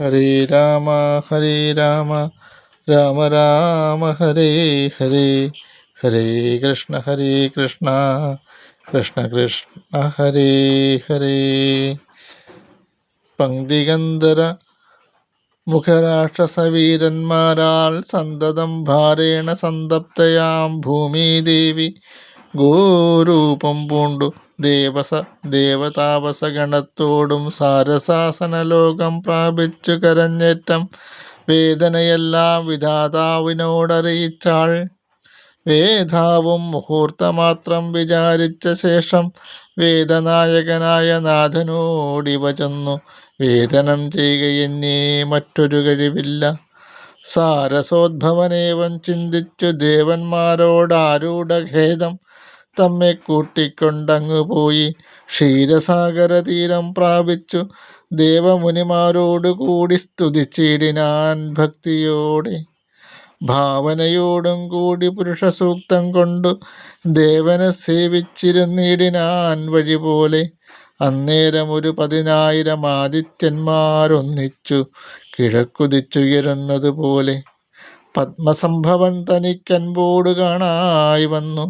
ഹരേ രാമ ഹരേ രാമ. രാമ രാമ ഹരേ ഹരേ. ഹരേ കൃഷ്ണ ഹരേ കൃഷ്ണ. കൃഷ്ണ കൃഷ്ണ ഹരേ ഹരേ. പങ്ക്തിഗന്ധര മുഖരാഷ്ട്രസവീരന്മാരാൽ സന്തതം ഭാരേണ സന്തപ്തയാം ഭൂമിദേവി ഗോരൂപം പൂണ്ടു. ദേവസ ദേവതാപസഗണത്തോടും സാരസാസനലോകം പ്രാപിച്ചു കരഞ്ഞേറ്റം. വേദനയെല്ലാം വിധാതാവിനോടറിയിച്ചാൾ. വേദാവും മുഹൂർത്തമാത്രം വിചാരിച്ച ശേഷം വേദനായകനായ നാഥനോടിവ ചെന്നു വേദനം ചെയ്യുകയെന്നേ മറ്റൊരു കഴിവില്ല. സാരസോദ്ഭവനേവം ചിന്തിച്ചു ദേവന്മാരോടാരൂഢഖേദം തമ്മെ കൂട്ടിക്കൊണ്ടങ്ങു പോയി. ക്ഷീരസാഗര തീരം പ്രാപിച്ചു. ദേവമുനിമാരോടു കൂടി സ്തുതിച്ചിടിനാൻ ഭക്തിയോടെ. ഭാവനയോടും കൂടി പുരുഷസൂക്തം കൊണ്ടു ദേവനെ സേവിച്ചിരുന്നിടിനാൻ വഴി പോലെ അന്നേരം ഒരു പതിനായിരം ആദിത്യന്മാരൊന്നിച്ചു കിഴക്കുതിച്ചുയരുന്നത് പോലെ പത്മസംഭവൻ തനിക്കൻപോട് കാണായി വന്നു.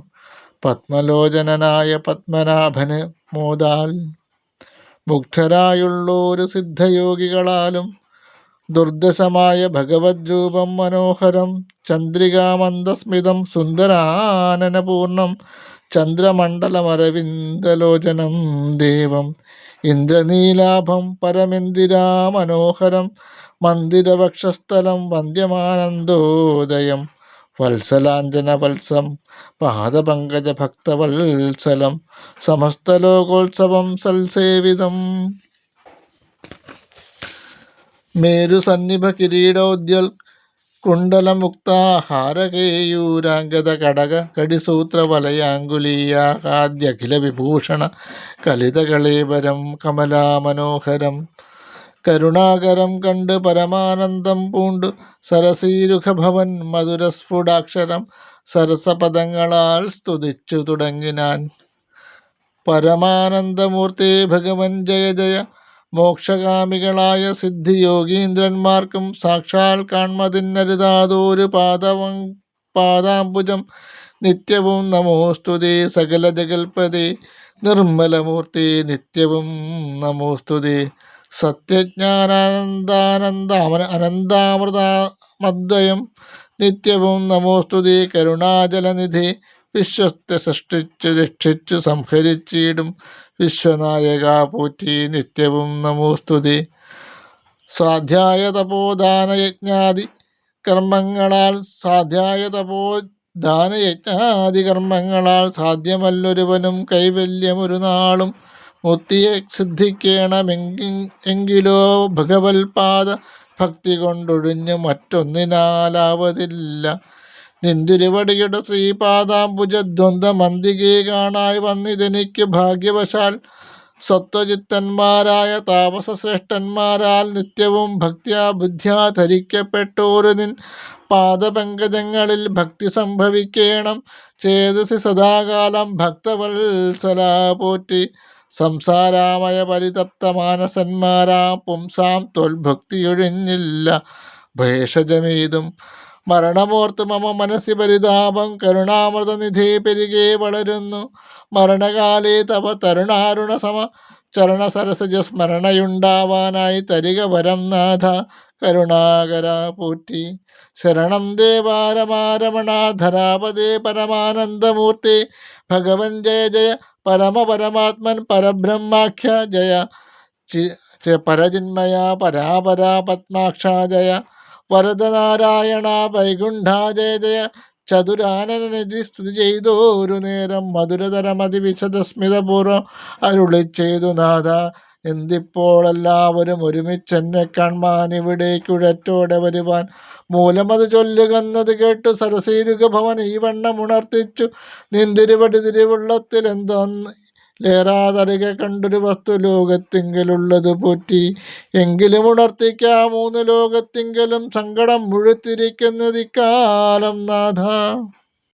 പത്മലോചനനായ പത്മനാഭന് മോദാൽ. മുഗ്ധരായുള്ളോരു സിദ്ധയോഗികളാലും ദുർദശമായ ഭഗവത് രൂപം മനോഹരം ചന്ദ്രികാമന്ദസ്മിതം സുന്ദരാനനപൂർണം ചന്ദ്രമണ്ഡലമരവിന്ദലോചനം ദേവം ഇന്ദ്രനീലാഭം പരമിന്ദിരാ മനോഹരം മന്ദിരവക്ഷസ്ഥലം വന്ദ്യമാനന്ദോദയം വത്സലാഞ്ജനവത്സം പാദപങ്കജഭക്തവത്സലം സമസ്തലോകോത്സവം സൽസേവിതം. മേരുസന്നിഭ കിരീടോദ്യൽ കുണ്ടലമുക്താഹാരകേയൂരാംഗത കടിസൂത്ര വലയാങ്കുലീയാഖാദ്യഖില വിഭൂഷണ കലിതകളേവരം കമലാമനോഹരം കരുണാകരം കണ്ട് പരമാനന്ദം പൂണ്ട് സരസീരുഖഭവൻ മധുരസ്ഫുടാക്ഷരം സരസപദങ്ങളാൽ സ്തുതിച്ചു തുടങ്ങിനാൻ. പരമാനന്ദമൂർത്തി ഭഗവൻ ജയ ജയ. മോക്ഷകാമികളായ സിദ്ധിയോഗീന്ദ്രന്മാർക്കും സാക്ഷാൽ കാൺമതിന്നരുതാതൊരു പാദവം പാദാംബുജം നിത്യവും നമോസ്തുതി സകല ജഗൽപതി. നിർമ്മലമൂർത്തി നിത്യവും നമോസ്തുതി സത്യജ്ഞാനാനന്ദാനന്ദ അനന്താമൃതമദ്വയം നിത്യവും നമോസ്തുതി കരുണാജലനിധി വിശ്വത്തെ സൃഷ്ടിച്ചു രക്ഷിച്ചു സംഹരിച്ചിടും. വിശ്വനായക പോറ്റി നിത്യവും നമോസ്തുതി സ്വാധ്യായ തപോദാനയജ്ഞാദി കർമ്മങ്ങളാൽ സ്വാധ്യായ തപോ ദാനയജ്ഞാദി കർമ്മങ്ങളാൽ സാധ്യമല്ലൊരുവനും കൈവല്യമൊരു നാളും. മുക്തിയെ സിദ്ധിക്കണമെങ്കിൽ എങ്കിലോ ഭഗവത്പാദ ഭക്തി കൊണ്ടൊഴിഞ്ഞ് മറ്റൊന്നിനാലാവതില്ല. നിന്തിരുവടിയുടെ ശ്രീപാദാംബുജദ്വന്ദ് മന്ദികെ കാണായി വന്നിതെനിക്ക് ഭാഗ്യവശാൽ സത്വജിത്തന്മാരായ താപസശ്രേഷ്ഠന്മാരാൽ നിത്യവും ഭക്തിയാ ബുദ്ധ്യാ ധരിക്കപ്പെട്ടോരു നിൻ പാദപങ്കജങ്ങളിൽ ഭക്തി സംഭവിക്കണം. ചേതസി സദാകാലം ഭക്തവത്സല പോറ്റി സംസാരാമയ പരിതപ്ത മാനസന്മാരാ പുംസാം തൊൽഭക്തിയൊഴിഞ്ഞില്ല. ഭേഷജമീതും മരണമോർത്ത് മമ മനസ്സി പരിതാപം കരുണാമൃതനിധി പെരുകെ വളരുന്നു. മരണകാലേ തവ തരുണാരുണ സമ ചരണ സരസജ സ്മരണയുണ്ടാവാനായി തരിക വരം നാഥ കരുണാകര പൂറ്റി. ശരണം ദേവാരമാരമണാധരാപദേ പരമാനന്ദമൂർത്തി. ഭഗവൻ ജയ ജയ പരമ പരമാത്മൻ പരബ്രഹ്മാഖ്യ ജയ. ചി പരജിന്മയ പരാപരാ പത്മാക്ഷ ജയ. വരദനാരായണ വൈകുണ്ഠ ജയ ജയ ചതുരാനനനിധി സ്തുതി ഒരു നേരം മധുരതരമതി വിശദസ്മിതപൂർവം അരുളി ചെയ്തു നാഥ എന്തിപ്പോൾ എല്ലാവരും ഒരുമിച്ച് എന്നെ ഇവിടെ ഇവിടേക്കുഴറ്റോടെ വരുവാൻ? മൂലമത് ചൊല്ലുകന്നത് കേട്ടു സരസീരുക ഭവൻ ഈ വണ്ണം ഉണർത്തിച്ചു. നിന്തിരുവടി തിരുവുള്ളത്തിൽ എന്തോന്ന് ലേറാതറിക കണ്ടൊരു വസ്തു ലോകത്തിങ്കലുള്ളത് പോറ്റി. എങ്കിലും ഉണർത്തിക്കാ മൂന്ന് ലോകത്തിങ്കലും സങ്കടം മുഴുത്തിരിക്കുന്നതിക്കാലം നാഥ.